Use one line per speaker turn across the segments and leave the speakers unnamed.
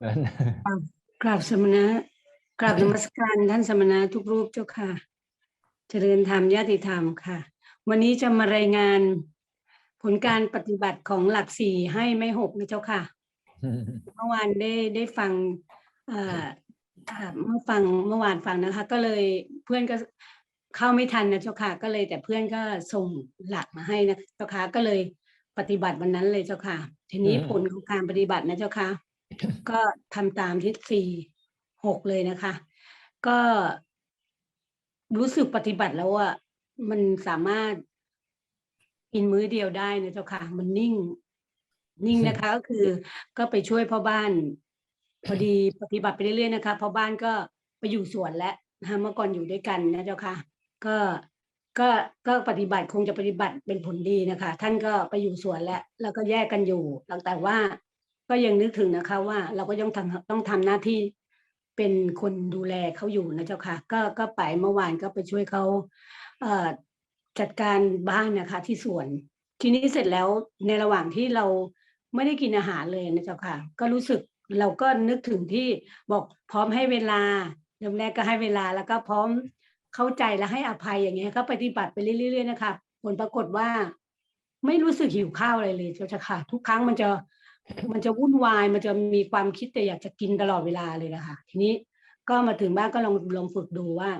เอิ้น
กราบสมณะกราบนมัสการท่านสมณะทุกรูปเจ้าค่ะ เจริญธรรมญาติธรรมค่ะ วันนี้จะมารายงานผลการปฏิบัติของหลักสี่ให้ไม่หกนะเจ้าค่ะ เมื่อวานได้ได้ฟังเอ่ออ่าเมื่อฟังเมื่อวานฟังนะคะ ก็เลยเพื่อนก็เข้าไม่ทันนะเจ้าค่ะ ก็เลยแต่เพื่อนก็ส่งหลักมาให้นะเจ้าค่ะก็เลยปฏิบัติวันนั้นเลยเจ้าค่ะ ทีนี้
อืม
ผลของการปฏิบัตินะเจ้าค่ะ ก็ทำตามที่สี่หกเลยนะคะ ก็รู้สึกปฏิบัติแล้วอะมันสามารถกินมื้อเดียวได้นะเจ้าค่ะ มันนิ่ง นิ่งนะคะก็คือก็ไปช่วยพ่อบ้าน พอดีปฏิบัติไปเรื่อยๆนะคะพ่อบ้านก็ไปอยู่สวนแล้วนะคะเมื่อก่อนอยู่ด้วยกันนะเจ้าค่ะ ก็ก็ก็ปฏิบัติคงจะปฏิบัติเป็นผลดีนะคะ ท่านก็ไปอยู่สวนแล้ว แล้วก็แยกกันอยู่แต่ว่า ก็ยังนึกถึงนะคะว่าเราก็ยังทำต้องทำหน้าที่เป็นคนดูแลเขาอยู่นะเจ้าค่ะ ก็ก็ไปเมื่อวานก็ไปช่วยเขาเอ่อจัดการบ้านนะคะ ที่สวน ทีนี้เสร็จแล้วในระหว่างที่เราไม่ได้กินอาหารเลยนะเจ้าค่ะ ก็รู้สึกเราก็นึกถึงที่บอกพร้อมให้เวลาเริ่มแรกก็ให้เวลาแล้วก็พร้อมเข้าใจและให้อภัยอย่างเงี้ยก็ปฏิบัติไปเรื่อยๆนะคะผลปรากฏว่า ไม่รู้สึกหิวข้าวอะไรเลยเจ้าค่ะ ทุกครั้งมันจะ มันจะวุ่นวายมันจะมีความคิดแต่อยากจะกินตลอดเวลาเลยนะคะทีนี้ก็มาถึงบ้านก็ลองลองฝึกดูว่า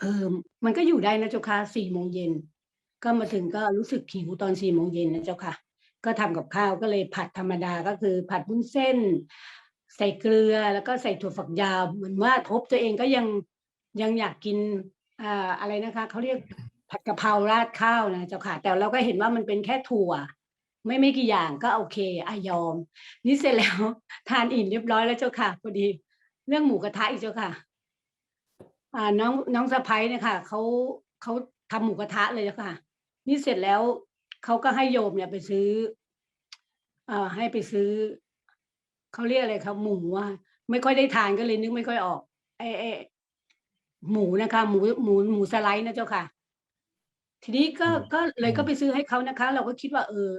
เออมันก็อยู่ได้นะเจ้าค่ะสี่โมงเย็นก็มาถึงก็รู้สึกหิวตอนสี่โมงเย็นนะเจ้าค่ะ ก็ทำกับข้าวก็เลยผัดธรรมดาก็คือ ผัดวุ้นเส้น ใส่เกลือแล้วก็ใส่ถั่วฝักยาวเหมือนว่าทบตัวเองก็ยังยังอยากกินอ่าอะไรนะคะเขาเรียกผัดกะเพราราดข้าวนะเจ้าค่ะ แต่เราก็เห็นว่ามันเป็นแค่ถั่ว ไม่ไม่กี่อย่างก็โอเคอายอม นี่เสร็จแล้ว ทานอิ่มเรียบร้อยแล้วเจ้าค่ะพอดี เรื่องหมูกระทะอีกเจ้าค่ะ อ่าน้องน้องสะพ้ยเนี่ยค่ะเขาเขาทำหมูกระทะเลยเจ้าค่ะ นี่เสร็จแล้วเขาก็ให้โยมเนี่ยไปซื้อ เอ่อให้ไปซื้อเขาเรียกอะไรครับหมูอะไม่ค่อยได้ทานก็เลยนึกไม่ค่อยออกไอ้ไอ้หมูนะคะหมูหมูหมูสไลด์นะเจ้าค่ะ ทีนี้ก็
อืม
ก็เลย
อืม
ก็ไปซื้อให้เขานะคะ เราก็คิดว่าเออ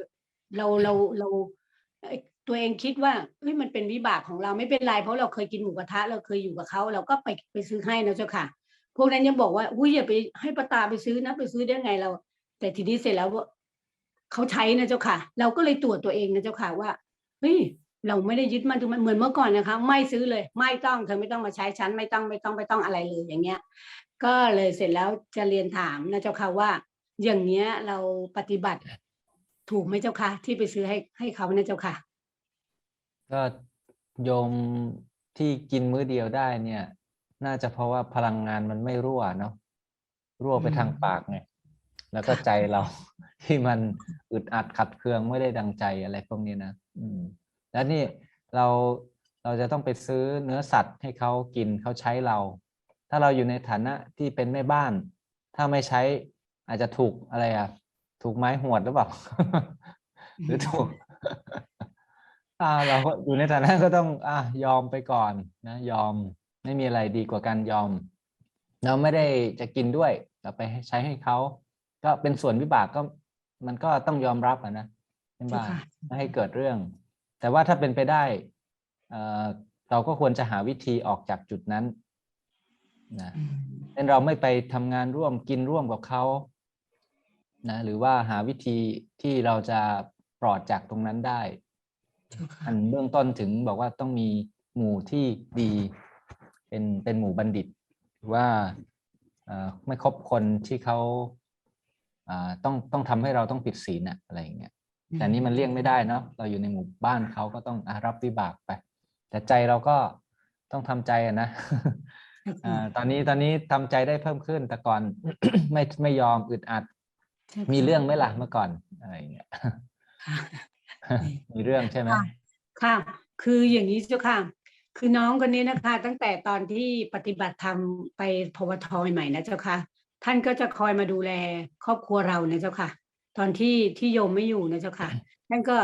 เราเราเราตัวเองคิดว่าเฮ้ยมันเป็นวิบากของเราไม่เป็นไรเพราะเราเคยกินหมูกระทะเราเคยอยู่กับเขาเราก็ไปไปซื้อให้นะเจ้าค่ะ พวกนั้นยังบอกว่าอุ้ยอย่าไปให้ป้าตาไปซื้อนะไปซื้อได้ไงเรา แต่ทีนี้เสร็จแล้วว่าเขาใช้นะเจ้าค่ะ เราก็เลยตรวจตัวเองนะเจ้าค่ะว่าเฮ้ยเราไม่ได้ยึดมั่นถือมันเหมือนเมื่อก่อนนะคะ ไม่ซื้อเลย ไม่ต้องเธอไม่ต้องมาใช้ฉันไม่ต้องไม่ต้องไม่ต้องอะไรเลยอย่างเงี้ย ก็เลยเสร็จแล้วจะเรียนถามนะเจ้าค่ะว่า อย่างเนี้ยเราปฏิบัติ ถูกไหมเจ้าค่ะที่ไปซื้อให้ให้เขานะเจ้าค่ะ
ก็โยมที่กินมื้อเดียวได้เนี่ย น่าจะเพราะว่าพลังงานมันไม่รั่วเนาะรั่วไปทางปากไงแล้วก็ใจเราที่มันอึดอัดขัดเคืองไม่ได้ดังใจอะไรพวกนี้นะอืม แล้วนี่เราเราจะต้องไปซื้อเนื้อสัตว์ให้เขากินเขาใช้เรา ถ้าเราอยู่ในฐานะที่เป็นแม่บ้าน ถ้าไม่ใช้อาจจะถูกอะไรอะ ถูกไม้หวดหรือเปล่า หรือถูกอ่าเราก็อยู่ในฐานะก็ต้องอะยอมไปก่อนนะ ยอมไม่มีอะไรดีกว่าการยอม เราไม่ได้จะกินด้วยเราไปให้ใช้ให้เขาก็เป็นส่วนวิบากก็มันก็ต้องยอมรับอะนะใช่ไหม
เจ้าค่ะ
ไม่ให้เกิดเรื่อง แต่ว่าถ้าเป็นไปได้เอ่อเราก็ควรจะหาวิธีออกจากจุดนั้นนะ
อืม
เช่นเราไม่ไปทำงานร่วมกินร่วมกับเขา นะหรือว่าหาวิธีที่เราจะปลอดจากตรงนั้นได้
เจ้าค่ะ
อันเบื้องต้นถึงบอกว่าต้องมีหมู่ที่ดี เป็นเป็นหมู่บัณฑิตหรือว่าเอ่อไม่คบคนที่เขาอ่าต้องต้องทำให้เราต้องผิดศีลน่ะอะไรอย่างเงี้ยแต่นี่มันเลี่ยงไม่ได้เนาะเราอยู่ในหมู่บ้านเขาก็ต้องอะรับวิบากไป แต่ใจเราก็ต้องทำใจอะนะอ่าตอนนี้ตอนนี้ทำใจได้เพิ่มขึ้นแต่ก่อนไม่ไม่ยอมอึดอัด
ใช่ค่ะ
มีเรื่องไหมล่ะเมื่อก่อนอะไรอย่างเงี้ย
ค่ะ
มีเรื่องใช่ไหม
ค่ะค่ะ คืออย่างนี้เจ้าค่ะ คือน้องคนนี้นะคะ ตั้งแต่ตอนที่ปฏิบัติธรรมไปพวทใหม่ๆนะเจ้าค่ะ ท่านก็จะคอยมาดูแลครอบครัวเรานะเจ้าค่ะ ตอนที่ที่โยมไม่อยู่นะเจ้าค่ะ ท่านก็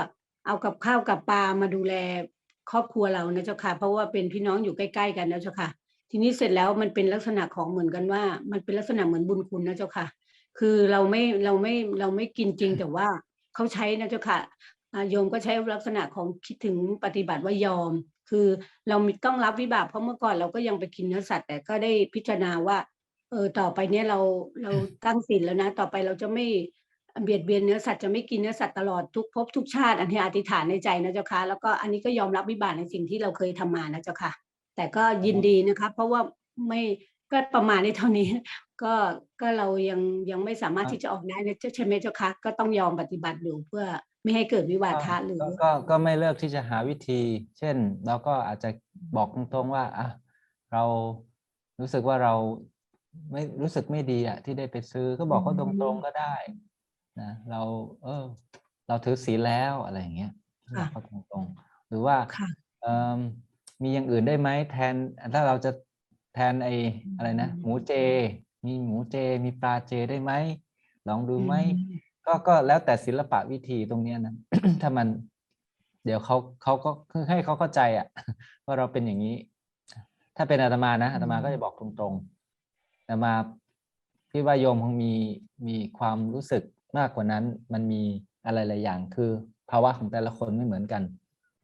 เอากับข้าวกับปลามาดูแลครอบครัวเรานะเจ้าค่ะ เพราะว่าเป็นพี่น้องอยู่ใกล้ ๆ กันนะเจ้าค่ะ ทีนี้เสร็จแล้วมันเป็นลักษณะของเหมือนกันว่า มันเป็นลักษณะเหมือนบุญคุณนะเจ้าค่ะ คือเราไม่เราไม่เราไม่กินจริงแต่ว่าเขาใช้นะเจ้าค่ะอ่าโยมก็ใช้ลักษณะของคิดถึงปฏิบัติว่ายอม คือเรามีต้องรับวิบากเพราะเมื่อก่อนเราก็ยังไปกินเนื้อสัตว์แต่ก็ได้พิจารณาว่าเออต่อไปเนี้ยเราเราตั้งศีลแล้วนะ ต่อไปเราจะไม่เบียดเบียนเนื้อสัตว์จะไม่กินเนื้อสัตว์ตลอดทุกภพทุกชาติอันนี้อธิษฐานในใจนะเจ้าค่ะแล้วก็อันนี้ก็ยอมรับวิบากในสิ่งที่เราเคยทำมานะเจ้าค่ะ แต่ก็ยินดีนะคะ เพราะว่าไม่ก็ประมาณในเท่านี้ ก็ก็เรายังยังไม่สามารถ
ครับ
ที่จะออกได้นะใช่ไหมเจ้าค่ะก็ต้องยอมปฏิบัติดูเพื่อไม่ให้เกิดวิวาทะหรือ
ก็ก็ก็ไม่เลิกที่จะหาวิธี เช่นเราก็อาจจะบอกตรงๆว่าอะเรารู้สึกว่าเราไม่รู้สึกไม่ดีอะที่ได้ไปซื้อก็บอกเขา
อื
ต
ม
รงๆก็ได้นะเราเออ เราถือศีลแล้วอะไรอย่างเงี้ยบอ
ค่ะ
กเขาตรงๆหรือว่า
ค่ะ
เอ่มมีอย่างอื่นได้ไหมแทนถ้าเราจะแทนไอ้อะไรนะ
อืม
หมูเจ มีหมูเจ มีปลาเจได้ไหมลองดูไหม
อืม
ก็ก็แล้วแต่ศิลปะวิธีตรงเนี้ยนะถ้ามัน เดี๋ยวเขาเขาก็คือให้เขาเข้าใจอะว่าเราเป็นอย่างนี้ ถ้าเป็นอาตมานะอาตมาก็จะบอกตรงๆอาตมาคิดว่าโยมคงมีมีความรู้สึกมากกว่านั้น มันมีอะไรหลายอย่าง คือ ภาวะของแต่ละคนไม่เหมือนกัน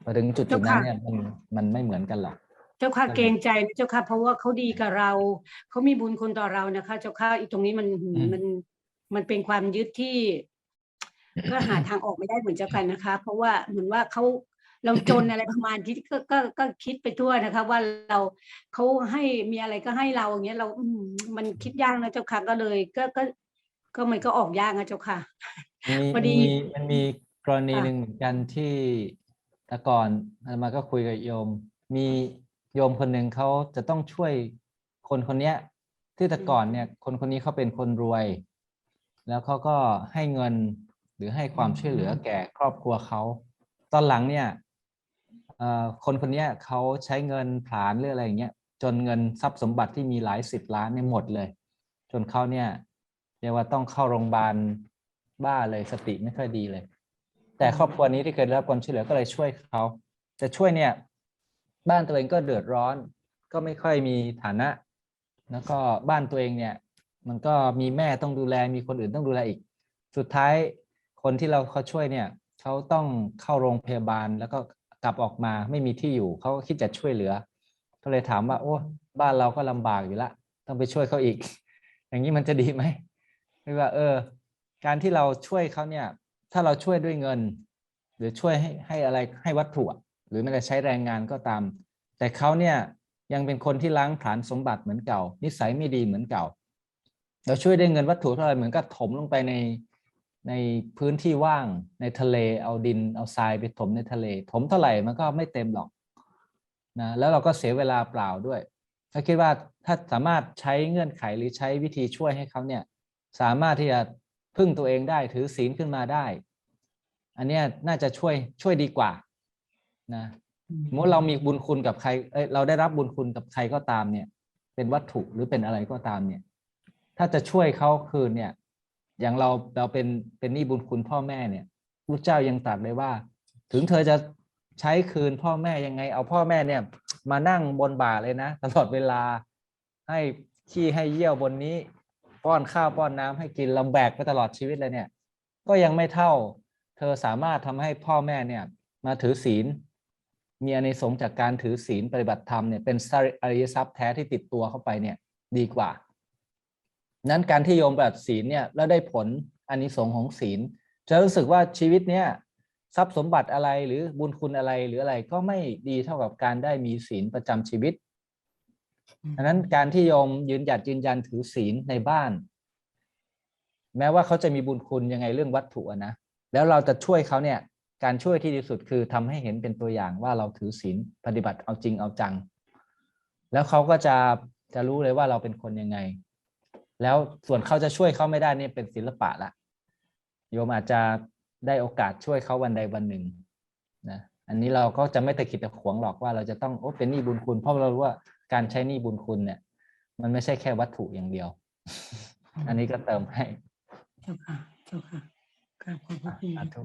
พอถึงจุดจุดนั้นเนี่ยมันมันไม่เหมือนกันหรอก
เจ้าค่ะ
ก็เลย
เกรงใจนะเจ้าค่ะ เพราะว่าเขาดีกับเรา เขามีบุญคุณต่อเรานะคะ เจ้าค่ะอีตรงนี้มันหืม
อืม
มันมันเป็นความยึดที่ ก็หาทางออกไม่ได้เหมือนเจ้ากันนะคะ เพราะว่าเหมือนว่าเขาเราจนอะไรประมาณที่ก็ก็ก็คิดไปทั่วนะคะ ว่าเราเขาให้มีอะไรก็ให้เราอย่างเงี้ยเราอืมมันคิดยากนะเจ้าค่ะก็เลย ก็ก็ ก็มันก็ออกยากนะเจ้าค่ะ
มี
พอ
มัน
ดี
มีมันมีกรณี
ค่ะ
หนึ่งเหมือนกันที่แต่ก่อนอาตมาก็คุยกับโยม มี โยมคนหนึ่งเขาจะต้องช่วยคนคนเนี้ยที่แต่ก่อนเนี่ย คนคนนี้เขาเป็นคนรวย แล้วเขาก็ให้เงินหรือให้ความช่วยเหลือแก่ครอบครัวเขาตอนหลังเนี่ยคนคนนี้เขาใช้เงินผลาญหรืออะไรอย่างเงี้ยจนเงินทรัพย์สมบัติที่มีหลายสิบล้านเนี่ยหมดเลย จนเขาเนี่ยเรียกว่าต้องเข้าโรงพยาบาลบ้าเลยสติไม่ค่อยดีเลย แต่ครอบครัวนี้ที่เคยได้รับความช่วยเหลือก็เลยช่วยเขาแต่ช่วยเนี่ย บ้านตัวเองก็เดือดร้อน ก็ไม่ค่อยมีฐานะ แล้วก็บ้านตัวเองเนี่ย มันก็มีแม่ต้องดูแลมีคนอื่นต้องดูแลอีก สุดท้ายคนที่เราเขาช่วยเนี่ยเขาต้องเข้าโรงพยาบาลแล้วก็กลับออกมาไม่มีที่อยู่เขาก็คิดจะช่วยเหลือ ก็เลยถามว่า โอ้บ้านเราก็ลำบากอยู่ละ ต้องไปช่วยเขาอีก อย่างนี้มันจะดีไหมคือว่า เออ การที่เราช่วยเขาเนี่ย ถ้าเราช่วยด้วยเงิน หรือช่วยให้ให้อะไรให้วัตถุ หรือไม่ได้ใช้แรงงานก็ตาม แต่เขาเนี่ยยังเป็นคนที่ล้างผลาญสมบัติเหมือนเก่า นิสัยไม่ดีเหมือนเก่า เราช่วยได้เงินวัตถุเท่าไหร่เหมือนกับถมลงไปในในพื้นที่ว่างในทะเลเอาดินเอาทรายไปถมในทะเล ถมเท่าไหร่มันก็ไม่เต็มหรอกนะแล้วเราก็เสียเวลาเปล่าด้วย ถ้าคิดว่าถ้าสามารถใช้เงื่อนไขหรือใช้วิธีช่วยให้เขาเนี่ยสามารถที่จะพึ่งตัวเองได้ถือศีลขึ้นมาได้ อันนี้น่าจะช่วยช่วยดีกว่า นะสมมติเรามีบุญคุณกับใครเอ้ยเราได้รับบุญคุณกับใครก็ตามเนี่ย เป็นวัตถุหรือเป็นอะไรก็ตามเนี่ย ถ้าจะช่วยเขาคืนเนี่ย อย่างเราเราเป็นเป็นหนี้บุญคุณพ่อแม่เนี่ยพระเจ้ายังตรัสเลยว่า ถึงเธอจะใช้คืนพ่อแม่ยังไง เอาพ่อแม่เนี่ย มานั่งบนบ่าเลยนะตลอดเวลาให้ขี้ให้เยี่ยวบนนี้ ป้อนข้าวป้อนน้ำให้กินลำแบกไปตลอดชีวิตเลยเนี่ย ก็ยังไม่เท่า เธอสามารถทำให้พ่อแม่เนี่ย มาถือศีล มีอานิสงส์จากการถือศีลปฏิบัติธรรมเนี่ยเป็นอริยทรัพย์แท้ที่ติดตัวเข้าไปเนี่ยดีกว่า นั้นการที่โยมปฏิบัติศีลเนี่ยแล้วได้ผลอานิสงส์ของศีล จะรู้สึกว่าชีวิตเนี่ยทรัพย์สมบัติอะไรหรือบุญคุณอะไรหรืออะไรก็ไม่ดีเท่ากับการได้มีศีลประจำชีวิตดังนั้นการที่โยมยืนหยัดยืนยันถือศีลในบ้าน แม้ว่าเขาจะมีบุญคุณยังไงเรื่องวัตถุอะนะแล้วเราจะช่วยเขาเนี่ย การช่วยที่ดีสุดคือทำให้เห็นเป็นตัวอย่างว่าเราถือศีลปฏิบัติเอาจริงเอาจัง แล้วเขาก็จะจะรู้เลยว่าเราเป็นคนยังไง แล้วส่วนเขาจะช่วยเขาไม่ได้เนี่ยเป็นศิลปะละโยมอาจจะได้โอกาสช่วยเขาวันใดวันหนึ่งนะอันนี้เราก็จะไม่ตะขิดตะขวงหรอกว่าเราจะต้องโอ้เป็นหนี้บุญคุณ เพราะเรารู้ว่าการใช้หนี้บุญคุณเนี่ย มันไม่ใช่แค่วัตถุอย่างเดียว อันนี้ก็เติมให้
เจ้าค่ะเจ้าค่ะกราบขอบพระคุณ
สาธุ